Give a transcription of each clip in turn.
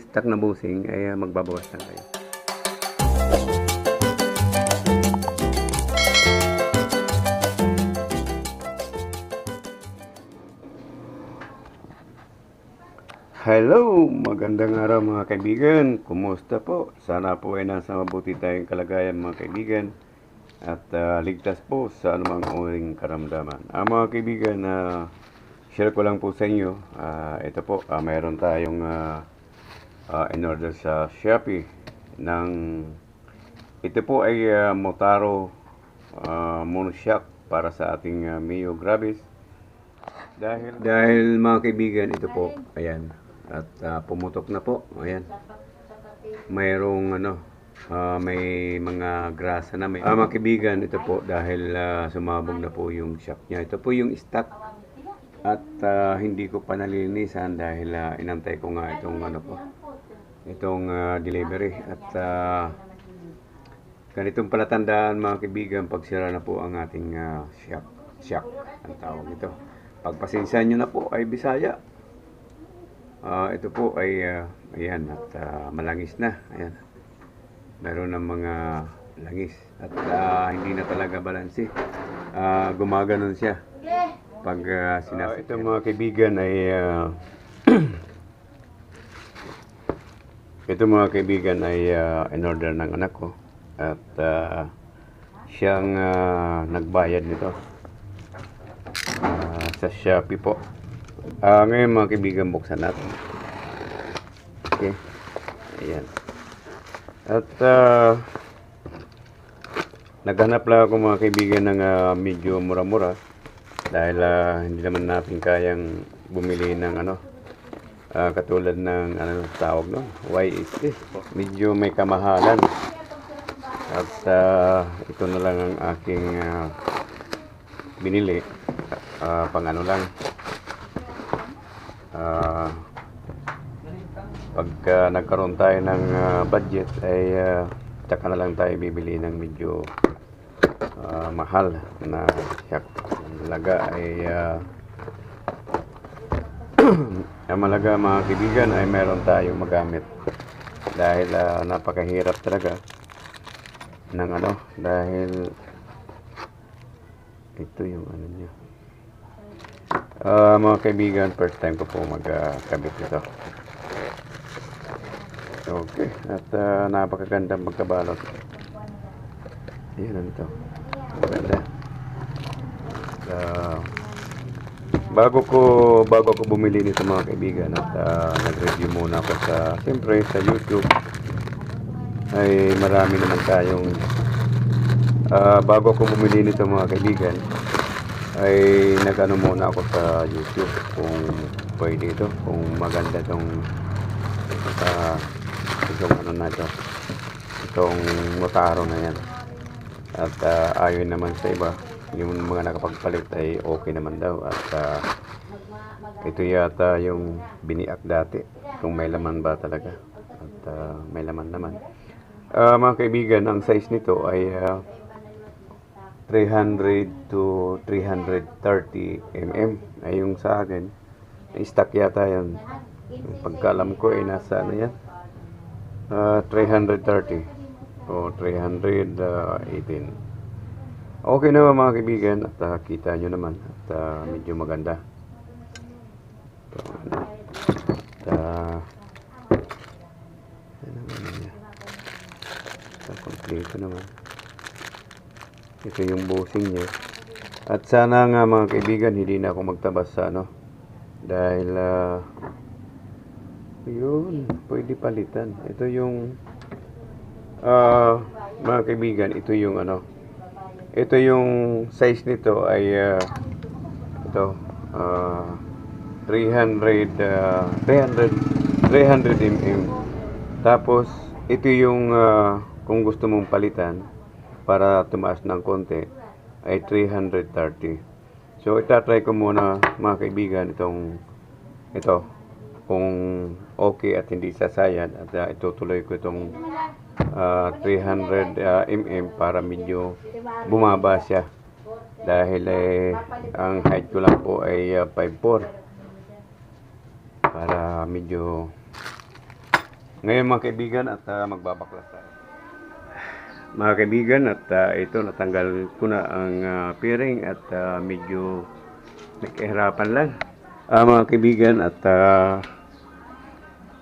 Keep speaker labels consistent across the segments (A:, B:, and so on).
A: stock na busing ay ah, magbabawas lang kayo. Hello! Magandang araw mga kaibigan. Kumusta po? Sana po ay nasa mabuti tayong kalagayan mga kaibigan at ah, ligtas po sa anumang uring karamdaman. Ah, mga kaibigan, na share ko lang po sa inyo. Ah, ito po, ah, mayroon tayong ah, ah, in order sa Shopee ng ito po ay ah, Motaro uh, monoshock para sa ating ah, Mio Gravis. Dahil dahil mga kaibigan, ito po, ayan. At ah, pumutok na po, ayan. Mayroong ano, ah, may mga grasa na may. Ah, mga kaibigan, ito po dahil ah, sumabog na po yung shock niya. Ito po yung stock at ah, hindi ko pa nalilinisan dahil ah, inantay ko nga itong ano po, itong ah, delivery at ah, ganitong palatandaan mga kaibigan pag sira na po ang ating ah, shock, shock ang tawag ito. Pagpasensya nyo na po ay Bisaya. Ah, ito po ay ah, ayan at ah, malangis na. Ayan. Meron ng mga langis at ah, hindi na talaga balansi. Ah, gumaganon siya pag uh, sinasakyan. ito mga kaibigan ay ah, ito mga kaibigan ay ah, in order ng anak ko at ah, siyang ah, nagbayad nito Ah, sa Shopee po. Ah, ngayon mga kaibigan buksan natin. Okay. Ayan. At ah, naghanap lang ako mga kaibigan ng ah, medyo mura-mura dahil ah, hindi naman natin kayang bumili ng ano ah, katulad ng ano tawag no this medyo may kamahalan. At ah, ito na lang ang aking ah, binili. Ah, pang ano lang. Ah, pagka nagkaroon tayo ng ah, budget ay ah, tsaka na lang tayo bibili ng medyo ah, mahal na yak. Ang Malaga ay ah, ang malaga mga kaibigan ay meron tayong magamit dahil ah, napakahirap talaga ng ano dahil ito yung ano niya Ah, mga kaibigan, first time ko po magkabit ito. Okay, at ah, napakaganda magkabalot. Ano ito. Maganda. Ah, bago ko bago ko bumili nito mga kaibigan at ah, nag-review muna ako sa siyempre sa YouTube ay marami naman tayong ah, bago ko bumili nito mga kaibigan ay nagano muna ako sa YouTube kung pwede ito, kung maganda itong uh, itong ano na ito, itong motaro na yan. At ah, ayon naman sa iba, yung mga nakapagpalit ay okay naman daw at ah, ito yata yung biniak dati kung may laman ba talaga at ah, may laman naman. Ah, mga kaibigan ang size nito ay ah, 300 to 330 mm ay yung sa akin stock yata yan. Yung pagkalam ko ay nasa ano yan? Ah, 330 o 318 okay naman mga kaibigan at ah, kita nyo naman at ah, medyo maganda ito ano at ah, ano naman niya Ito, kompleto naman ito yung busing niya. At sana nga mga kaibigan, hindi na ako magtabas sa ano. Dahil, ah, yun, pwede palitan. Ito yung, ah, mga kaibigan, ito yung ano. Ito yung size nito ay, ah, ito, ah, 300, ah, 300, 300 mm. Tapos, ito yung, ah, kung gusto mong palitan, para tumaas ng konti ay 330. So itatry ko muna mga kaibigan itong ito kung okay at hindi sasayad at uh, itutuloy ko itong ah, 300 ah, mm para medyo bumaba siya dahil eh, ang height ko lang po ay ah, 5'4 para medyo Ngayon mga kaibigan at ah, magbabaklas tayo. Mga kaibigan at ah, ito natanggal ko na ang ah, piring at ah, medyo nagkahirapan lang. Ah, mga kaibigan at ah,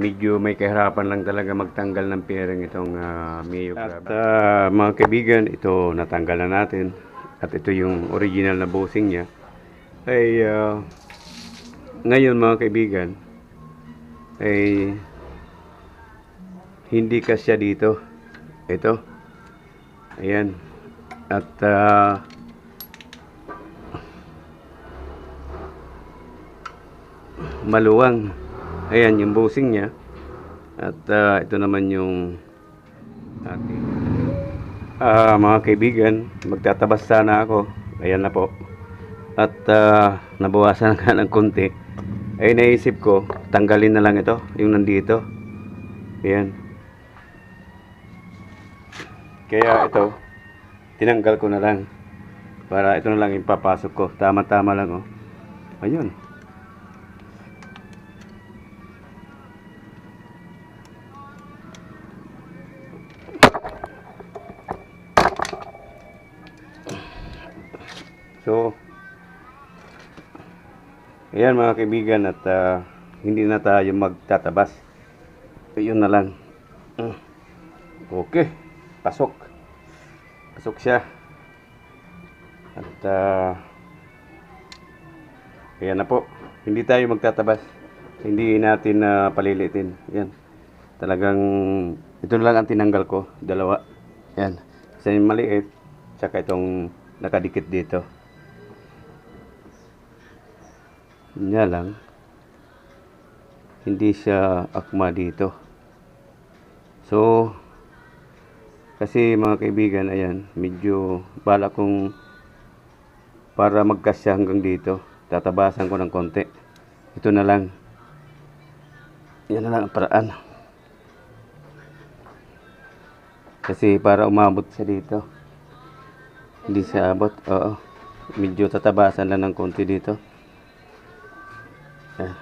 A: medyo may kahirapan lang talaga magtanggal ng piring itong uh, Mio At ah, mga kaibigan, ito natanggal na natin. At ito yung original na bossing niya. Ay ah, ngayon mga kaibigan, ay hindi kasya dito. Ito. Ayan. At ah, maluwang. Ayan yung bossing niya. At ah, ito naman yung ating ah, mga kaibigan. Magtatabas sana ako. Ayan na po. At ah, nabawasan nga ng konti. Ay naisip ko, tanggalin na lang ito, yung nandito. Ayan. Kaya ito, tinanggal ko na lang. Para ito na lang yung papasok ko. Tama-tama lang oh. Ayun. So, ayan mga kaibigan at ah, hindi na tayo magtatabas. Yun na lang. Mm. Okay, pasok. Pasok siya. At ah, ayan na po. Hindi tayo magtatabas. Hindi natin na palilitin. Yan. Talagang ito na lang ang tinanggal ko. Dalawa. Yan. Isa yung maliit. Tsaka itong nakadikit dito. Niya lang, hindi siya akma dito. So, kasi mga kaibigan, ayan, medyo bala kong para magkasya hanggang dito, tatabasan ko ng konti. Ito na lang. Yan na lang ang paraan. Kasi para umabot siya dito. Hindi siya abot. Oo. Medyo tatabasan lang ng konti dito. Ayan.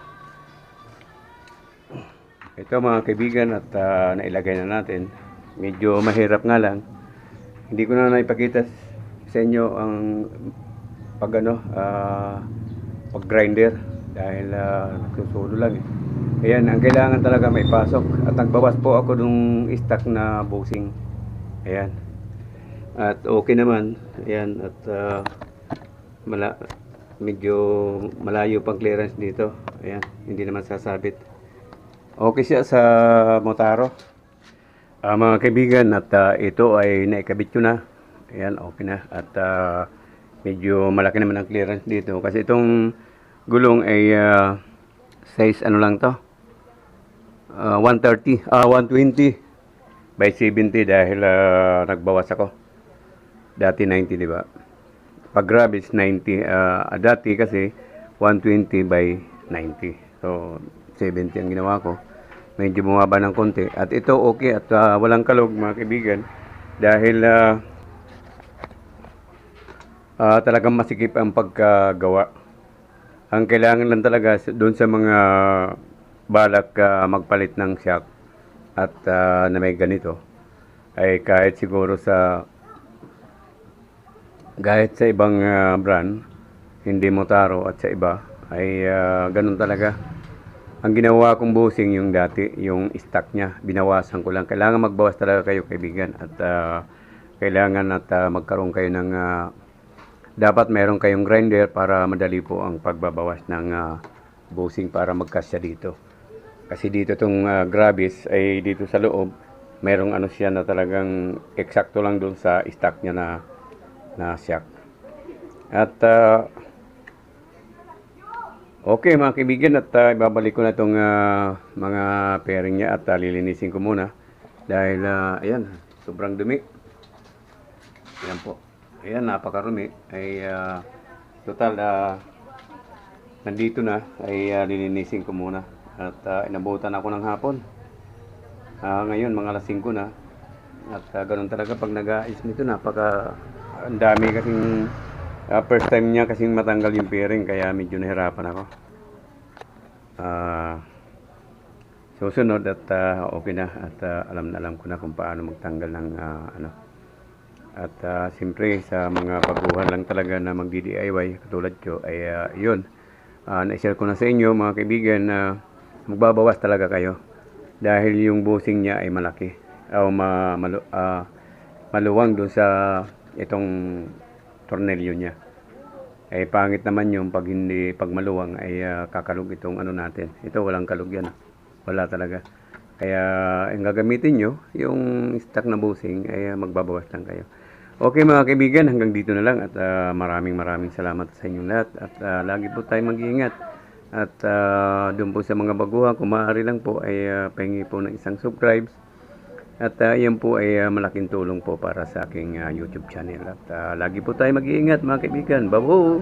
A: Ito mga kaibigan at ah, nailagay na natin. Medyo mahirap nga lang. Hindi ko na naipakita sa inyo ang pag ano, ah, pag grinder dahil uh, nagsusulo lang eh. Ayan, ang kailangan talaga may pasok at nagbawas po ako nung stock na boxing. Ayan. At okay naman. Ayan at ah, mala medyo malayo pang clearance dito. Ayan, hindi naman sasabit. Okay siya sa Motaro. Ah, mga kaibigan, at ah, ito ay naikabit na. Ayan, okay na. At ah, medyo malaki naman ang clearance dito. Kasi itong gulong ay ah, size ano lang to? Ah, 130, ah 120 by 70 dahil ah, nagbawas ako. Dati 90, di ba? Pag is 90. ah, dati kasi 120 by 90. So, 70 ang ginawa ko. Medyo bumaba ng konti. At ito okay at ah, walang kalog mga kaibigan. Dahil ah, ah, talagang masikip ang pagkagawa. Ang kailangan lang talaga doon sa mga balak ah, magpalit ng shock at ah, na may ganito ay kahit siguro sa kahit sa ibang ah, brand, hindi Motaro at sa iba, ay ah, ganun talaga. Ang ginawa kong busing yung dati, yung stock niya, binawasan ko lang. Kailangan magbawas talaga kayo kaibigan at ah, kailangan at ah, magkaroon kayo ng ah, dapat meron kayong grinder para madali po ang pagbabawas ng ah, busing para magkasya dito. Kasi dito tong ah, Gravis ay dito sa loob, merong ano siya na talagang eksakto lang doon sa stock niya na na shock. At ah, okay mga kaibigan at ah, ibabalik ko na itong ah, mga pairing niya at ah, lilinisin ko muna dahil ah, ayan, sobrang dumi. Ayan po. Ayan, napakarumi. Ay ah, total ah, nandito na ay ah, lilinisin ko muna at ah, inabutan ako ng hapon. Ah, ngayon mga alas 5 na. At ah, ganun talaga pag nag-aayos nito, napaka ang dami kasing ah, first time niya kasing matanggal yung pairing kaya medyo nahirapan ako. Ah, susunod at ah, okay na at ah, alam na alam ko na kung paano magtanggal ng ah, ano. At ah, siyempre sa mga baguhan lang talaga na magdi-DIY katulad ko ay ah, yun. Ah, na-share ko na sa inyo mga kaibigan na magbabawas talaga kayo dahil yung busing niya ay malaki o ma, malu, ah, maluwang doon sa itong tornilyo niya. Eh pangit naman yung pag hindi pag maluwang ay ah, kakalog itong ano natin. Ito walang kalog yan. ah. Wala talaga. Kaya ang gagamitin nyo, yung stock na busing ay ah, magbabawas lang kayo. Okay mga kaibigan, hanggang dito na lang at ah, maraming maraming salamat sa inyong lahat at ah, lagi po tayong mag-iingat. At ah, doon po sa mga baguhan, kung maaari lang po ay uh, pahingi po ng isang subscribes. At ah, yan po ay ah, malaking tulong po para sa aking ah, YouTube channel. At ah, lagi po tayo mag-iingat mga kaibigan. Babu!